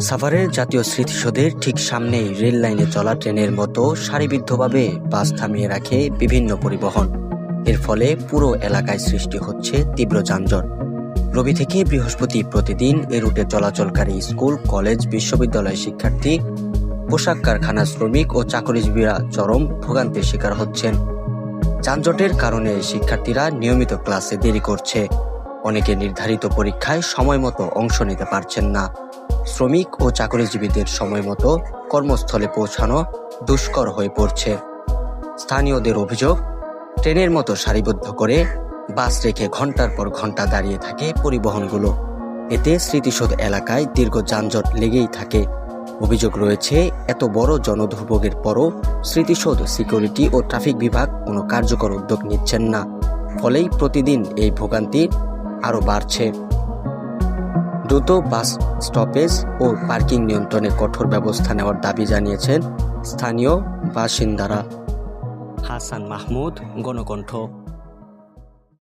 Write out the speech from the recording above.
সাভারের জাতীয় স্মৃতিসৌধের ঠিক সামনেই রেল লাইনে চলা ট্রেনের মতো সারিবদ্ধভাবে বাস থামিয়ে রাখে বিভিন্ন পরিবহন। এর ফলে পুরো এলাকায় সৃষ্টি হচ্ছে তীব্র যানজট। রবি থেকে বৃহস্পতি প্রতিদিন এ রুটে চলাচলকারী স্কুল, কলেজ বিশ্ববিদ্যালয় শিক্ষার্থী, পোশাক কারখানা শ্রমিক ও চাকরিজীবীরা চরম ভোগান্তির শিকার হচ্ছেন। যানজটের কারণে শিক্ষার্থীরা নিয়মিত ক্লাসে দেরি করছে। অনেকে নির্ধারিত পরীক্ষায় সময় মতো অংশ নিতে পারছেন না। শ্রমিক ও চাকরিজীবীদের সময় মতো কর্মস্থলে পৌঁছানো দুষ্কর হয়ে পড়ছে। স্থানীয়দের অভিযোগ, ট্রেনের মতো সারিবদ্ধ করে বাস রেখে ঘণ্টার পর ঘণ্টা দাঁড়িয়ে থাকে পরিবহনগুলো। এতে স্মৃতিসৌধ এলাকায় দীর্ঘ যানজট লেগেই থাকে। অভিযোগ রয়েছে, এত বড় জনদুর্ভোগের পরও স্মৃতিসৌধ সিকিউরিটি ও ট্রাফিক বিভাগ কোনো কার্যকর উদ্যোগ নিচ্ছেন না। ফলেই প্রতিদিন এই ভোগান্তি আরও বাড়ছে। দ্রুত বাস স্টপেজ ও পার্কিং নিয়ন্ত্রণে কঠোর ব্যবস্থা নেওয়ার দাবি জানিয়েছেন স্থানীয় বাসিন্দারা। হাসান মাহমুদ, গণকণ্ঠ।